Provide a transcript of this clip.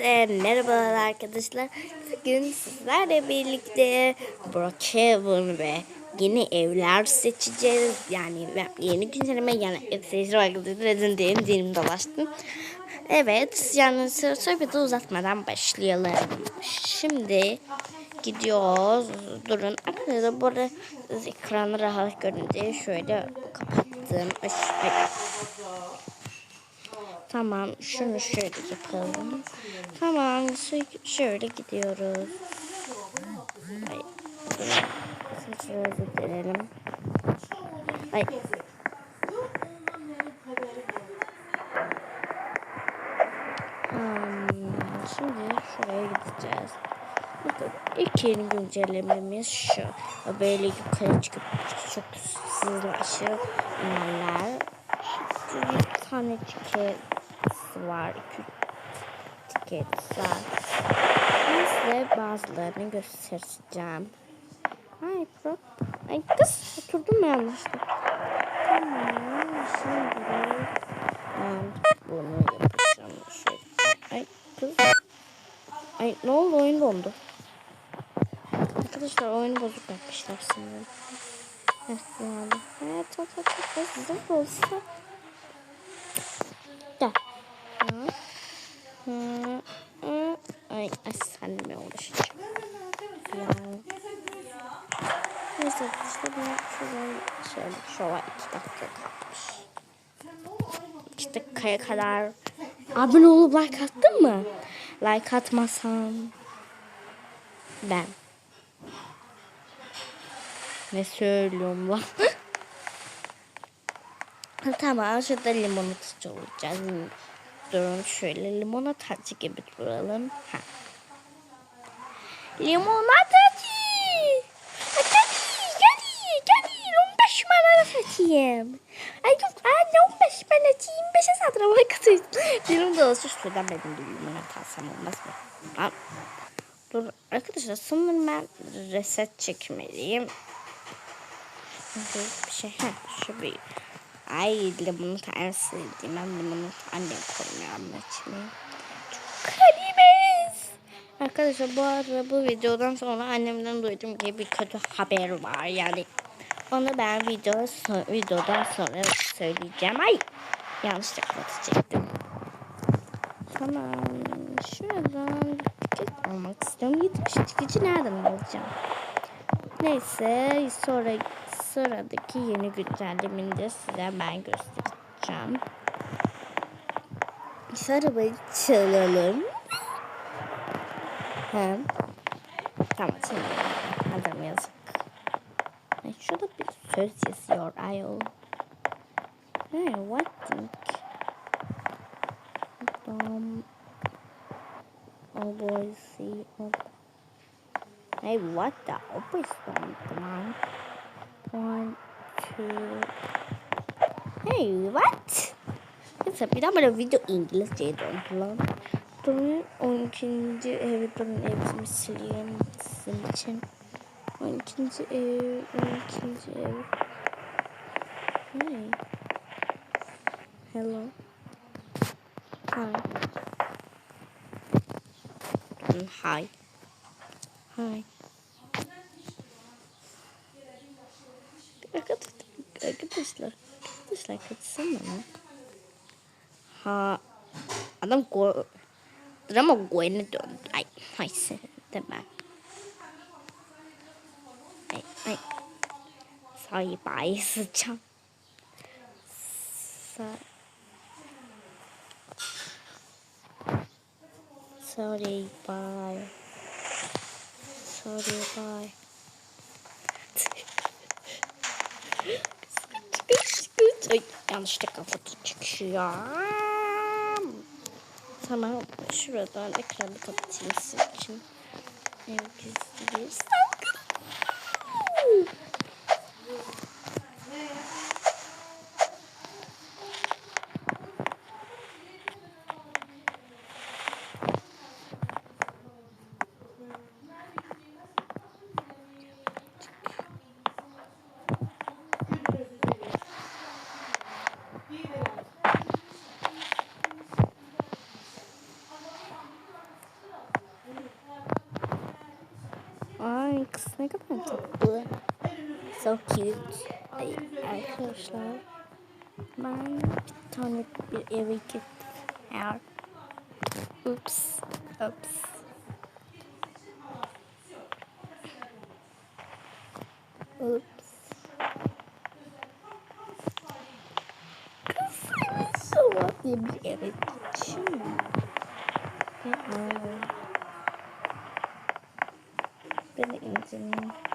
Ee, merhabalar arkadaşlar. Bugün sizlerle birlikte Brookhaven ve yeni evler seçeceğiz. Yani yeni güncelleme yani ev seyirci arkadaşlar Resident Evil dilim dolaştım. Evet yani sıra sohbeti uzatmadan başlayalım. Şimdi gidiyoruz. Durun. Arkadaşlar bu arada ekranı rahat görün diye şöyle kapattım. Ay. Tamam şunu şöyle yapalım. Tamam şö- şöyle gidiyoruz. Ay. Şöyle gidelim. Ay. Hmm, şimdi şuraya gideceğiz. Bakın ilk yeni güncellememiz şu. Böyle yukarı çıkıp çok sızlaşır inerler. Bir tane tiket var. iki tiket var. Ben size bazılarını göstereceğim. Ay pro. Ay kız oturdum yanlışlıkla? Tamam. Şimdi ben bunu yapacağım. Şöyle. Ay kız. Ay ne oldu oyun dondu. Arkadaşlar oyunu bozuk yapmışlar sanırım. Evet yani. Evet çok çok çok zor olsa. Ay, ay senle uğraşacağım. Ya. Neyse işte ben şuradan şöyle şova iki dakika kalmış. İki dakikaya kadar abone olup like attın mı? Like atmasan ben. Ne söylüyorum lan? tamam şurada limonatacı olacağız. Durun şöyle limonatacı gibi duralım. Ha. Limonatacı! Hadi hadi hadi 15 bana satayım. Ay yok anne 15 ben atayım 5'e satırım arkadaşlar. Dilim dolaşır şuradan benim de limonata alsam olmaz mı? Al. Dur arkadaşlar sanırım ben reset çekmeliyim. Bir şey heh, şu bir Ay limonata en sevdiğim ben limonata annem koymuyor ama içine. Çok kalimiz. Arkadaşlar bu arada bu videodan sonra annemden duydum ki bir kötü haber var yani. Onu ben video so videodan sonra söyleyeceğim. Ay yanlışlıkla çektim. Tamam. Şuradan tiket almak istiyorum. 70 çıkıcı nereden alacağım? Neyse sonra sıradaki yeni güncellemini de size ben göstereceğim. Biz arabayı çalalım. Hem. Tamam şimdi adam yazık. Ay, şurada bir söz yazıyor ayol. Hey what think? Um, oh boy see. Oh. Hey, what the? Opa man. One, two. Hey, what? Neyse bir daha böyle video İngilizceye döndü lan. Durun 12. evi durun evimi sileyim sizin için. 12. ev, 12. ev. Hey. Hello. Hi. Mm, Hi. Hi. Arkadaşlar, arkadaşlar, arkadaşlar kaçsana lan. Ha, adam go, drama Gwen'e döndü. Ay, ay sen de ben. Ay, ay. Sahip ay sıçan. Sa Sorry, bye. Sorry, bye. Ay, yanlışlıkla foto çıkıyor. Tamam, şuradan ekranı kapatayım sizin için. Herkes kız ne kadar tatlı. So cute. Ay arkadaşlar. Ben bir tane bir eve gittim. Eğer. Ups. Ups. Ups. Kız seni sabah diye bir eve gideceğim. Aa. Ben de inceleyeyim.